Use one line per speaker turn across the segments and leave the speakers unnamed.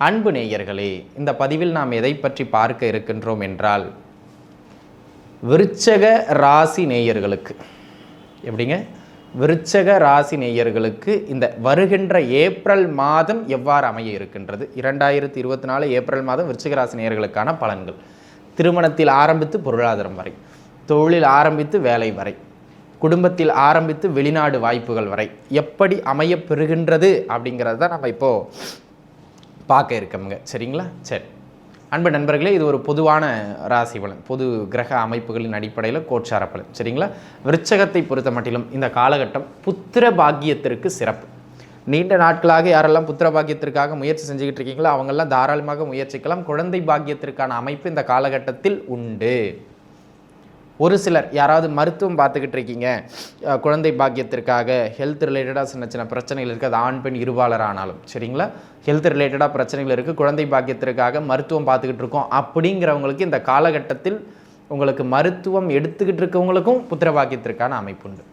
அன்பு நேயர்களே இந்த பதிவில் நாம் எதை பற்றி பார்க்க இருக்கின்றோம் என்றால் விருச்சக ராசி நேயர்களுக்கு. எப்படிங்க? விருச்சக ராசி நேயர்களுக்கு இந்த வருகின்ற ஏப்ரல் மாதம் எவ்வாறு அமைய இருக்கின்றது? இரண்டாயிரத்தி இருபத்தி நாலு ஏப்ரல் மாதம் விருச்சக ராசி நேயர்களுக்கான பலன்கள். திருமணத்தில் ஆரம்பித்து பொருளாதாரம் வரை தொழில் ஆரம்பித்து வேலை வரை குடும்பத்தில் ஆரம்பித்து வெளிநாடு வாய்ப்புகள் வரை எப்படி அமைய பெறுகின்றது அப்படிங்கிறது தான் நம்ம இப்போது பார்க்க இருக்கவங்க சரிங்களா? சரி. அன்பு நண்பர்களே இது ஒரு பொதுவான ராசி பலன். பொது கிரக அமைப்புகளின் அடிப்படையில் கோட்சார பலன். சரிங்களா? விருச்சகத்தை பொறுத்த மட்டிலும் இந்த காலகட்டம் புத்திர பாக்கியத்திற்கு சிறப்பு. நீண்ட நாட்களாக யாரெல்லாம் புத்திர பாக்கியத்திற்காக முயற்சி செஞ்சுக்கிட்டு இருக்கீங்களோ அவங்கெல்லாம் தாராளமாக முயற்சிக்கலாம். குழந்தை பாக்கியத்திற்கான அமைப்பு இந்த காலகட்டத்தில் உண்டு. ஒரு சிலர் யாராவது மருத்துவம் பார்த்துக்கிட்டு இருக்கீங்க குழந்தை பாக்கியத்திற்காக ஹெல்த் ரிலேட்டடாக சின்ன சின்ன பிரச்சனைகள் இருக்குது அது ஆண் பெண் இருபாளர் ஆனாலும் சரிங்களா? ஹெல்த் ரிலேட்டடாக பிரச்சனைகள் இருக்குது குழந்தை பாக்கியத்திற்காக மருத்துவம் பார்த்துக்கிட்டு இருக்கோம் அப்படிங்கிறவங்களுக்கு இந்த காலகட்டத்தில் உங்களுக்கு மருத்துவம் எடுத்துக்கிட்டு இருக்கவங்களுக்கும் புத்திர பாக்கியத்திற்கான அமைப்பு உண்டு.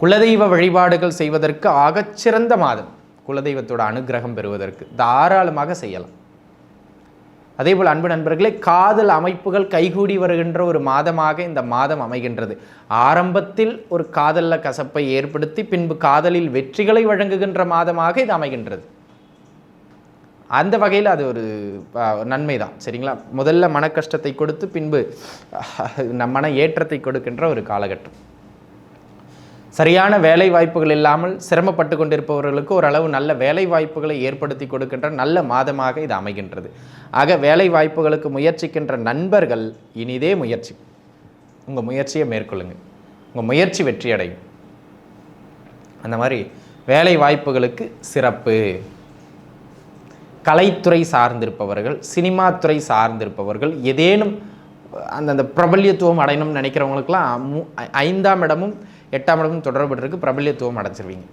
குலதெய்வ வழிபாடுகள் செய்வதற்கு ஆகச்சிறந்த மாதம். குலதெய்வத்தோட அனுக்கிரகம் பெறுவதற்கு தாராளமாக செய்யலாம். அதேபோல் அன்பு நண்பர்களே காதல் அமைப்புகள் கைகூடி வருகின்ற ஒரு மாதமாக இந்த மாதம் அமைகின்றது. ஆரம்பத்தில் ஒரு காதலில் கசப்பை ஏற்படுத்தி பின்பு காதலில் வெற்றிகளை வழங்குகின்ற மாதமாக இது அமைகின்றது. அந்த வகையில் அது ஒரு நன்மை தான் சரிங்களா? முதல்ல மன கஷ்டத்தை கொடுத்து பின்பு நம் மன ஏற்றத்தை கொடுக்கின்ற ஒரு காலகட்டம். சரியான வேலை வாய்ப்புகள் இல்லாமல் சிரமப்பட்டு கொண்டிருப்பவர்களுக்கு ஓரளவு நல்ல வேலை வாய்ப்புகளை ஏற்படுத்தி கொடுக்கின்ற நல்ல மாதமாக இது அமைகின்றது. ஆக வேலை வாய்ப்புகளுக்கு முயற்சிக்கின்ற நண்பர்கள் இனிதே முயற்சி. உங்கள் முயற்சியை மேற்கொள்ளுங்க. உங்கள் முயற்சி வெற்றியடையும். அந்த மாதிரி வேலை வாய்ப்புகளுக்கு சிறப்பு. கலைத்துறை சார்ந்திருப்பவர்கள் சினிமா துறை சார்ந்திருப்பவர்கள் ஏதேனும் அந்தந்த பிரபல்யத்துவம் அடையணும்னு நினைக்கிறவங்களுக்கெல்லாம் ஐந்தாம் இடமும் எட்டாம் இடமும் தொடர்புருக்கு பிரபல்யத்துவம் அடைஞ்சிருவீங்க.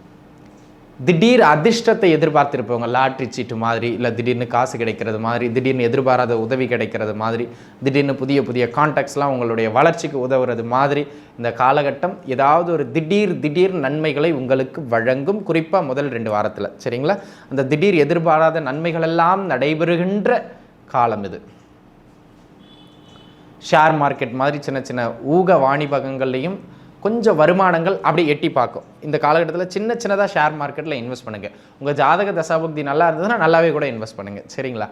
திடீர் அதிர்ஷ்டத்தை எதிர்பார்த்துருப்பவங்க லாட்ரி சீட்டு மாதிரி இல்லை திடீர்னு காசு கிடைக்கிறது மாதிரி திடீர்னு எதிர்பாராத உதவி கிடைக்கிறது மாதிரி திடீர்னு புதிய புதிய கான்டாக்ட்ஸ்லாம் உங்களுடைய வளர்ச்சிக்கு உதவுறது மாதிரி இந்த காலகட்டம் ஏதாவது ஒரு திடீர் திடீர் நன்மைகளை உங்களுக்கு வழங்கும். குறிப்பாக முதல் ரெண்டு வாரத்தில் சரிங்களா? அந்த திடீர் எதிர்பாராத நன்மைகளெல்லாம் நடைபெறுகின்ற காலம் இது. ஷேர் மார்க்கெட் மாதிரி சின்ன சின்ன ஊக வாணிபகங்கள்லையும் கொஞ்சம் வருமானங்கள் அப்படியே எட்டி பார்க்கும். இந்த காலகட்டத்தில் சின்ன சின்னதாக ஷேர் மார்க்கெட்டில் இன்வெஸ்ட் பண்ணுங்கள் உங்கள் ஜாதக தசாபுக்தி நல்லா இருந்ததுன்னா நல்லாவே கூட இன்வெஸ்ட் பண்ணுங்கள் சரிங்களா?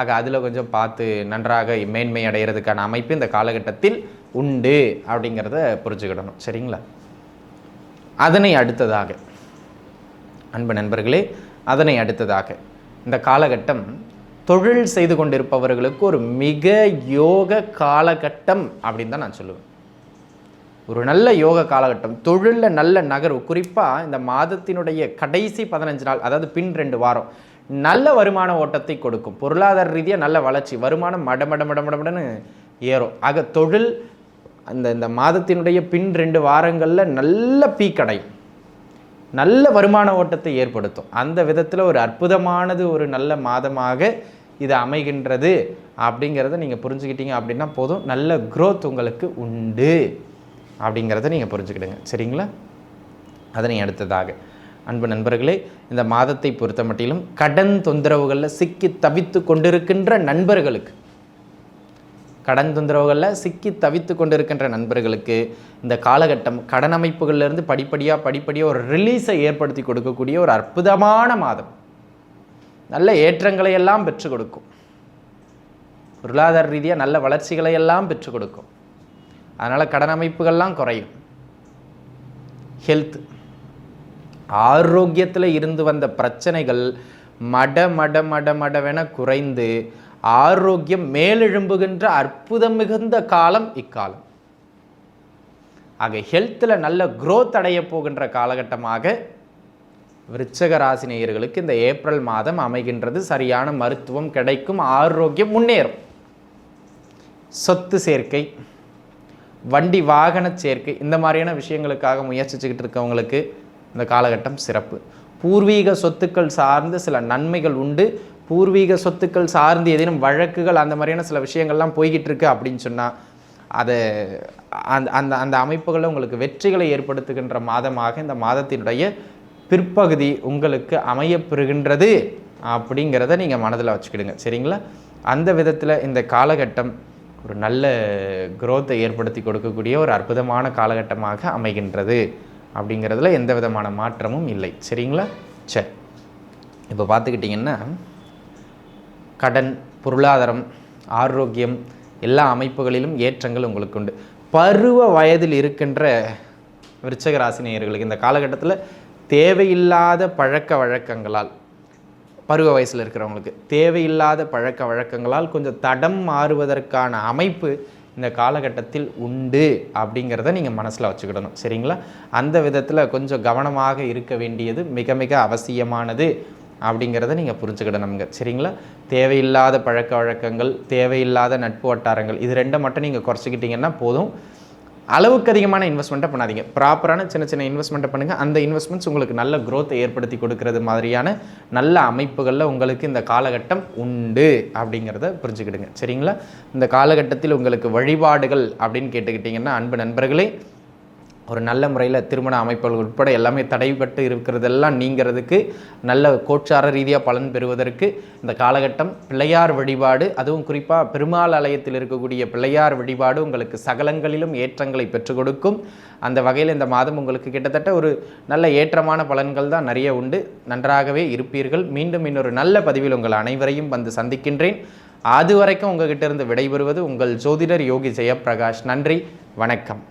ஆக அதில் கொஞ்சம் பார்த்து நன்றாக மேன்மை அடைகிறதுக்கான அமைப்பு இந்த காலகட்டத்தில் உண்டு அப்படிங்கிறத புரிஞ்சுக்கிடணும். சரிங்களா? அதனை அடுத்ததாக அன்பு நண்பர்களே அதனை அடுத்ததாக இந்த காலகட்டம் தொழில் செய்து கொண்டிருப்பவர்களுக்கு ஒரு மிக யோக காலகட்டம் அப்படின்னு தான் நான் சொல்லுவேன். ஒரு நல்ல யோக காலகட்டம் தொழிலில் நல்ல நகர்வு. குறிப்பாக இந்த மாதத்தினுடைய கடைசி பதினஞ்சு நாள் அதாவது பின் ரெண்டு வாரம் நல்ல வருமான ஓட்டத்தை கொடுக்கும். பொருளாதார ரீதியாக நல்ல வளர்ச்சி வருமானம் மடமட மடமடமடனு ஏறும். ஆக தொழில் அந்த இந்த மாதத்தினுடைய பின் ரெண்டு வாரங்களில் நல்ல பீ அடையும் நல்ல வருமான ஓட்டத்தை ஏற்படுத்தும். அந்த விதத்தில் ஒரு அற்புதமானது ஒரு நல்ல மாதமாக இது அமைகின்றது. அப்படிங்கிறத நீங்கள் புரிஞ்சுக்கிட்டீங்க அப்படின்னா போதும். நல்ல க்ரோத் உங்களுக்கு உண்டு. அப்படிங்கிறத நீங்கள் புரிஞ்சுக்கிடுங்க. சரிங்களா? அதனை அடுத்ததாக. அன்பு நண்பர்களே இந்த மாதத்தை பொறுத்த மட்டிலும் கடன் தொந்தரவுகளில் சிக்கி தவித்து கொண்டிருக்கின்ற நண்பர்களுக்கு கடன் தொந்தரவுகளில் சிக்கி தவித்து கொண்டிருக்கின்ற நண்பர்களுக்கு இந்த காலகட்டம் கடன் அமைப்புகளிலிருந்து படிப்படியாக படிப்படியாக ஒரு ரிலீஸை ஏற்படுத்தி கொடுக்கக்கூடிய ஒரு அற்புதமான மாதம். நல்ல ஏற்றங்களை எல்லாம் பெற்றுக் கொடுக்கும். பொருளாதார ரீதியாக நல்ல வளர்ச்சிகளை எல்லாம் பெற்றுக் கொடுக்கும். அதனால் கடன் அமைப்புகள்லாம் குறையும். ஹெல்த் ஆரோக்கியத்தில் இருந்து வந்த பிரச்சனைகள் மட மட மட மடவென குறைந்து ஆரோக்கியம் மேலெழும்புகின்ற அற்புதம் மிகுந்த காலம் இக்காலம். ஆக ஹெல்த்தில் நல்ல குரோத் அடைய போகின்ற காலகட்டமாக விருச்சக ராசி நேயர்களுக்கு இந்த ஏப்ரல் மாதம் அமைகின்றது. சரியான மருத்துவம் கிடைக்கும் ஆரோக்கியம் முன்னேறும். சொத்து சேர்க்கை. வண்டி வாகன சேர்க்கை இந்த மாதிரியான விஷயங்களுக்காக முயற்சிச்சுக்கிட்டு இருக்கவங்களுக்கு இந்த காலகட்டம் சிறப்பு. பூர்வீக சொத்துக்கள் சார்ந்து சில நன்மைகள் உண்டு. பூர்வீக சொத்துக்கள் சார்ந்து ஏதேனும் வழக்குகள் அந்த மாதிரியான சில விஷயங்கள்லாம் போய்கிட்டு இருக்கு அப்படின்னு சொன்னால் அதை அந்த அந்த அந்த அமைப்புகளில் உங்களுக்கு வெற்றிகளை ஏற்படுத்துகின்ற மாதமாக இந்த மாதத்தினுடைய பிற்பகுதி உங்களுக்கு அமையப்பெறுகின்றது அப்படிங்கிறத நீங்கள் மனதில் வச்சுக்கிடுங்க. சரிங்களா? அந்த விதத்தில் இந்த காலகட்டம் ஒரு நல்ல குரோத்தை ஏற்படுத்தி கொடுக்கக்கூடிய ஒரு அற்புதமான காலகட்டமாக அமைகின்றது. அப்படிங்கிறதுல எந்த விதமான மாற்றமும் இல்லை. சரிங்களா? சரி இப்போ பார்த்துக்கிட்டிங்கன்னா கடன் பொருளாதாரம் ஆரோக்கியம் எல்லா அமைப்புகளிலும் ஏற்றங்கள் உங்களுக்கு உண்டு. பருவ வயதில் இருக்கின்ற விருச்சக ராசினியர்களுக்கு இந்த காலகட்டத்தில் தேவையில்லாத பழக்க வழக்கங்களால் பருவ வயசில் இருக்கிறவங்களுக்கு. தேவையில்லாத பழக்க வழக்கங்களால் கொஞ்சம் தடம் மாறுவதற்கான அமைப்பு இந்த காலகட்டத்தில் உண்டு அப்படிங்கிறத நீங்கள் மனசில் வச்சுக்கிடணும். சரிங்களா? அந்த விதத்தில் கொஞ்சம் கவனமாக இருக்க வேண்டியது மிக மிக அவசியமானது அப்படிங்கிறத நீங்கள் புரிஞ்சுக்கிடணுங்க சரிங்களா? தேவையில்லாத பழக்க வழக்கங்கள் தேவையில்லாத நட்பு வட்டாரங்கள் இது ரெண்டை மட்டும் நீங்கள் குறைச்சிக்கிட்டிங்கன்னா போதும். அளவுக்கு அதிகமான இன்வெஸ்ட்மெண்ட்டை பண்ணாதீங்க. ப்ராப்பரான சின்ன சின்ன இன்வெஸ்ட்மெண்ட்டை பண்ணுங்கள் அந்த இன்வெஸ்ட்மெண்ட்ஸ் உங்களுக்கு நல்ல க்ரோத்தை ஏற்படுத்தி கொடுக்கறது மாதிரியான நல்ல அமைப்புகளில் உங்களுக்கு இந்த காலகட்டம் உண்டு அப்படிங்கிறத புரிஞ்சுக்கிடுங்க. சரிங்களா? இந்த காலகட்டத்தில் உங்களுக்கு வழிபாடுகள் அப்படின்னு கேட்டுக்கிட்டிங்கன்னா அன்பு நண்பர்களே ஒரு நல்ல முறையில் திருமண அமைப்புகள் உட்பட எல்லாமே தடைபட்டு இருக்கிறதெல்லாம் நீங்கிறதுக்கு நல்ல கோட்சார ரீதியாக பலன் பெறுவதற்கு இந்த காலகட்டம் பிள்ளையார் வழிபாடு அதுவும் குறிப்பாக பெருமாள் ஆலயத்தில் இருக்கக்கூடிய பிள்ளையார் வழிபாடு உங்களுக்கு சகலங்களிலும் ஏற்றங்களை பெற்றுக் கொடுக்கும். அந்த வகையில் இந்த மாதம் உங்களுக்கு கிட்டத்தட்ட ஒரு நல்ல ஏற்றமான பலன்கள் தான் நிறைய உண்டு. நன்றாகவே இருப்பீர்கள். மீண்டும் இன்னொரு நல்ல பதிவில் உங்கள் அனைவரையும் வந்து சந்திக்கின்றேன். அது வரைக்கும் உங்ககிட்ட இருந்து விடைபெறுவது உங்கள் ஜோதிடர் யோகி ஜெயப்பிரகாஷ். நன்றி. வணக்கம்.